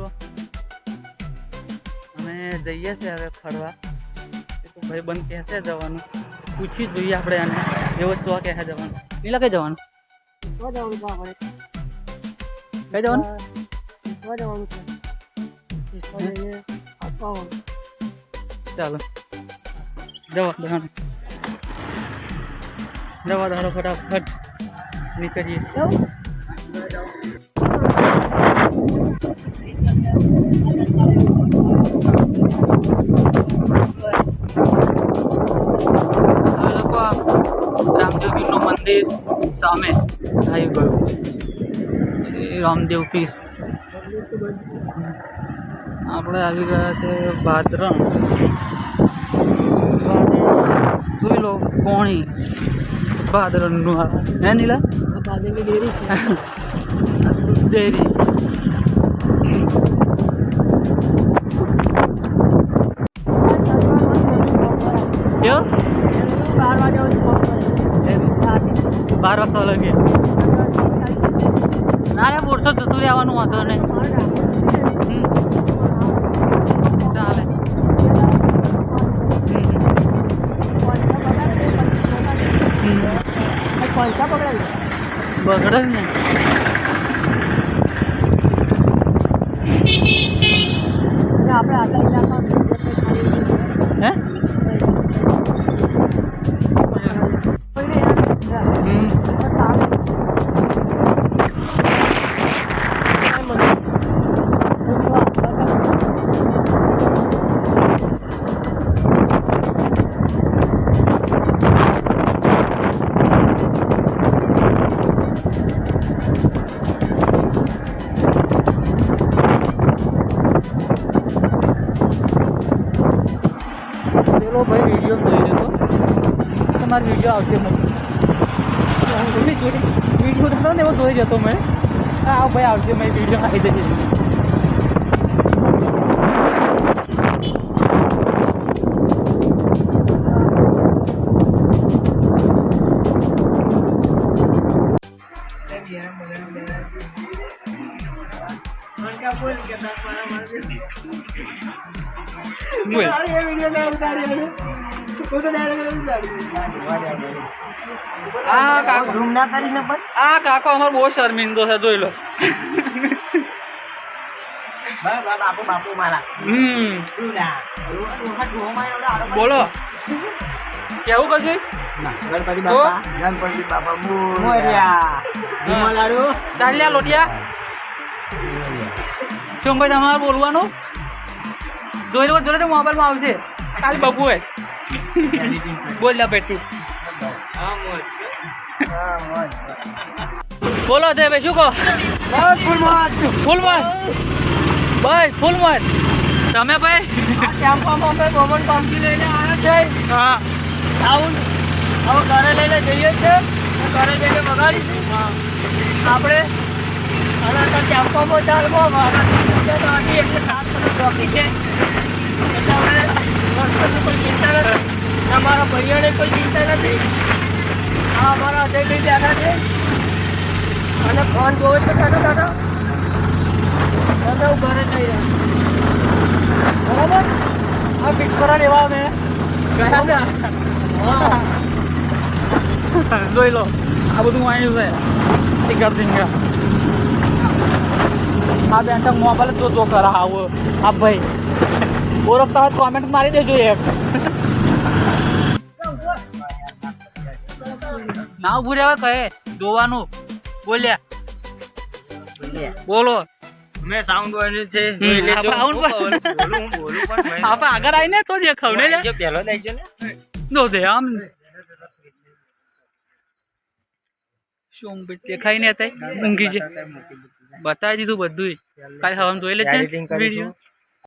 મિત્રો. અમે જઈએ છીએ હવે ફરવા. તો ભાઈ બંધ કહેશે જવાનું. પૂછી જોઈએ આપણે એને એવો જ તો કહે જવાનું. નીલા કઈ જવાનું? કઈ જવાનું. ચાલો. જવા દો જવા દો ફટાફટ. નીકળીએ. જવું? આ લોકો આ રામદેવ પીરનું મંદિર સામે આવી ગયું. એ રામદેવ પીર. આપણે આવી ગયા છે ભાદરણ. જોઈ લો પોણી ભાદરણનું આ હે નીલા? ડેરી પહોંચવાનું. બાર વાગતા લાગે ના રે બોરસો જતું રહેવાનું, વાંધો નહીં. ચાલે બગડે ને આપણે આટલા વીડિયો જોઈ લેતો તમારો વીડિયો આવશે મને. વીડિયો થતો ને એવો જોઈ જતો મેં. હા ભાઈ આવશે મેં વીડિયો આવી જશે બોલ. આ કાકો રૂમ ના કરીને પણ આ કાકો અમારો બહુ શર્મિંદો છે જોઈ લો. બાપુ બાપુ મારા હમ. બોલો. કેવું કશું ગણપતિ બાપા. મોર્યા લાડુ. ચાલ્યા લોટિયા? શું ભાઈ તમારે બોલવાનું? જોઈ લો જોઈ લો મોબાઈલમાં આવશે. ખાલી બબુ હોય બોલ બેઠું બોલો તે ભાઈ, શું કહો? ફૂલ મત ભાઈ ફૂલ મત તમે ભાઈ? ટેમ્પામાં અમે ગોમન પંપી લઈને આવ્યા છે હા. આવું હવે ઘરે લઈને જઈએ છે ઘરે જઈને બગાડીશું આપણે અને તો ટેમ્પામાં ચાલમાં મારા હતી એટલે સાત બાકી છે. એટલે હવે કોઈ ચિંતા નથી અમારા મારા ભાઈઓને કોઈ ચિંતા નથી આ અમારા અજયભાઈ બેઠા છે અને ફોન જોવે છે દાદા દાદા દાદા હું ઘરે જઈ રહ્યો બરાબર આ લેવા અમે જોઈ લો આ બધું આવ્યું છે ટીકર ટીંગા આ બેન તો મોબાઈલ તો જો કરા આવો આ ભાઈ. ઓળખતા હોય કોમેન્ટ મારી દેજો એક ના ઉભું રહેવા કહે જોવાનું બોલ્યા બોલો મેં સાઉન્ડ વાળું છે હમ, આપણે આગળ આવીને તો જે ખવડે જા પહેલો દઈ છે ને નો દે આમ શું દેખાય ને થાય ઊંઘી છે બતાવી દીધું બધું કાઈ હવામ જોઈ લેજે વીડિયો છું.